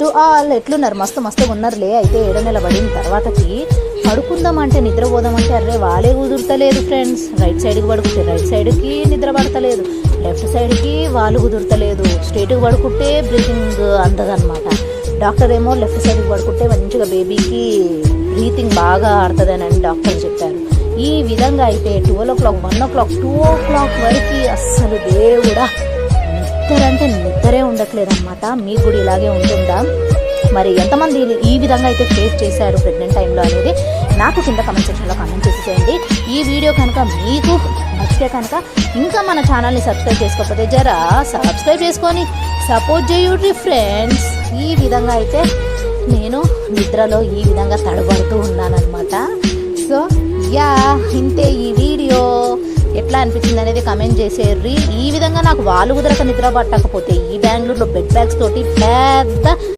To all ఎట్లున్నారు? మస్తు మస్తుగా ఉన్నారులే. అయితే ఏడో నెల పడిన తర్వాతకి పడుకుందామంటే నిద్రపోదామంటే అరే వాళ్ళే కుదురుతలేదు ఫ్రెండ్స్. రైట్ సైడ్కి పడుకుంటే రైట్ సైడ్కి నిద్ర పడతలేదు లెఫ్ట్ సైడ్కి వాళ్ళు కుదురుతలేదు. స్ట్రైట్కి పడుకుంటే బ్రీతింగ్ అందదన్నమాట. డాక్టర్ ఏమో లెఫ్ట్ సైడ్కి పడుకుంటే మంచిగా బేబీకి బ్రీతింగ్ బాగా ఆడుతుందని అని డాక్టర్ చెప్పారు. ఈ విధంగా అయితే twelve o'clock one o'clock two o'clock వరకు అస్సలు దేవుడా! నిద్ర అంటే ఒక్కరే ఉండట్లేదు అనమాట మీకు కూడా ఇలాగే ఉంటుందా? మరి ఎంతమంది ఈ- విధంగా అయితే ఫేస్ చేశారు ప్రెగ్నెంట్ టైంలో అనేది నాకు కింద కమెంట్ సెక్షన్లో కమెంట్ చేసేయండి ఈ వీడియో కనుక మీకు నచ్చితే కనుక ఇంకా మన ఛానల్ని సబ్స్క్రైబ్ చేసుకోకపోతే జరా సబ్స్క్రైబ్ చేసుకొని సపోర్ట్ చేయుర్రి ఫ్రెండ్స్ ఈ విధంగా అయితే నేను నిద్రలో ఈ విధంగా తడబడుతూ ఉన్నానన్నమాట. సో యా ఇంతే ఈ వీడియో. ఎట్లా అనిపించింది అనేది కమెంట్ చేసేర్రి. ఈ విధంగా నాకు వాళ్ళు కుదరక నిద్ర పట్టకపోతే ఈ బెంగళూరులో బెడ్ బ్యాగ్స్ తోటి పెద్ద